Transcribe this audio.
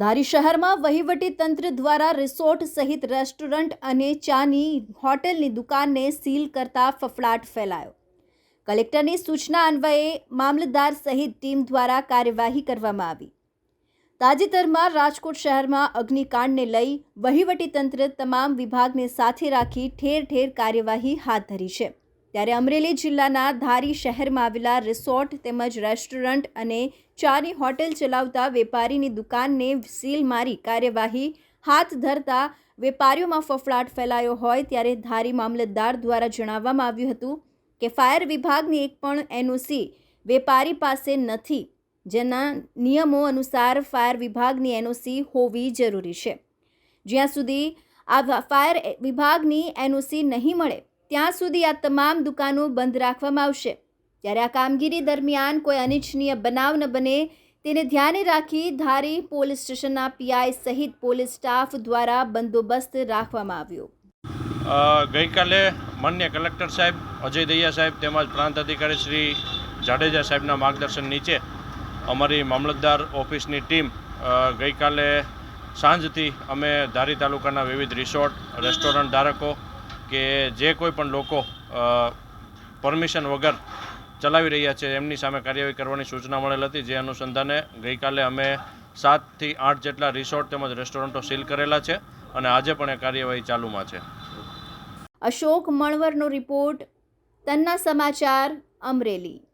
ધારી શહેરમાં વહીવટી તંત્ર દ્વારા રિસોર્ટ સહિત રેસ્ટોરન્ટ અને ચાની હોટેલની દુકાનને સીલ કરતા ફફડાટ ફેલાયો. કલેક્ટરની સૂચના અન્વયે મામલતદાર સહિત ટીમ દ્વારા કાર્યવાહી કરવામાં આવી. તાજેતરમાં રાજકોટ શહેરમાં અગ્નિકાંડને લઈ વહીવટી તંત્ર તમામ વિભાગને સાથે રાખી ઠેર ઠેર કાર્યવાહી હાથ ધરી છે. ત્યારે અમરેલી જિલ્લાના ધારી શહેરમાં આવેલા રિસોર્ટ તેમજ રેસ્ટોરન્ટ અને ચાની હોટેલ ચલાવતા વેપારીની દુકાનને સીલ મારી કાર્યવાહી હાથ ધરતા વેપારીઓમાં ફફડાટ ફેલાયો હોય ત્યારે ધારી મામલતદાર દ્વારા જણાવવામાં આવ્યું હતું કે ફાયર વિભાગની એક પણ એનઓસી વેપારી પાસે નથી, જેના નિયમો અનુસાર ફાયર વિભાગની એનઓસી હોવી જરૂરી છે. જ્યાં સુધી આ ફાયર વિભાગની એનઓસી નહીં મળે ત્યાં સુધી આ તમામ દુકાનો બંધ રાખવામાં આવશે. ત્યારે આ કામગીરી દરમિયાન કોઈ અનિચ્છનીય બનાવ ન બને, તેને ધ્યાને રાખી ધારી પોલીસ સ્ટેશનના પીઆઈ સહિત પોલીસ સ્ટાફ દ્વારા બંદોબસ્ત રાખવામાં આવ્યો. ગઈકાલે માન્ય કલેક્ટર સાહેબ અજય દહિયા સાહેબ તેમજ પ્રાંત અધિકારી શ્રી જાડેજા સાહેબના માર્ગદર્શન નીચે અમારી મામલતદાર ઓફિસની ટીમ ગઈકાલે સાંજથી અમે ધારી તાલુકાના વિવિધ રિસોર્ટ, રેસ્ટોરન્ટ ધારકો કે જે કોઈ પણ લોકો પરમિશન વગર ચલાવી રહ્યા છે, એમની સામે કાર્યવાહી કરવાની સૂચના મળેલ હતી. જે અનુસંધાને ગઈકાલે અમે સાતથી આઠ જેટલા રિસોર્ટ તેમજ રેસ્ટોરન્ટો સીલ કરેલા છે અને આજે પણ એ કાર્યવાહી ચાલુમાં છે. અશોક મણવરનો રિપોર્ટ, તન્ના સમાચાર, અમરેલી.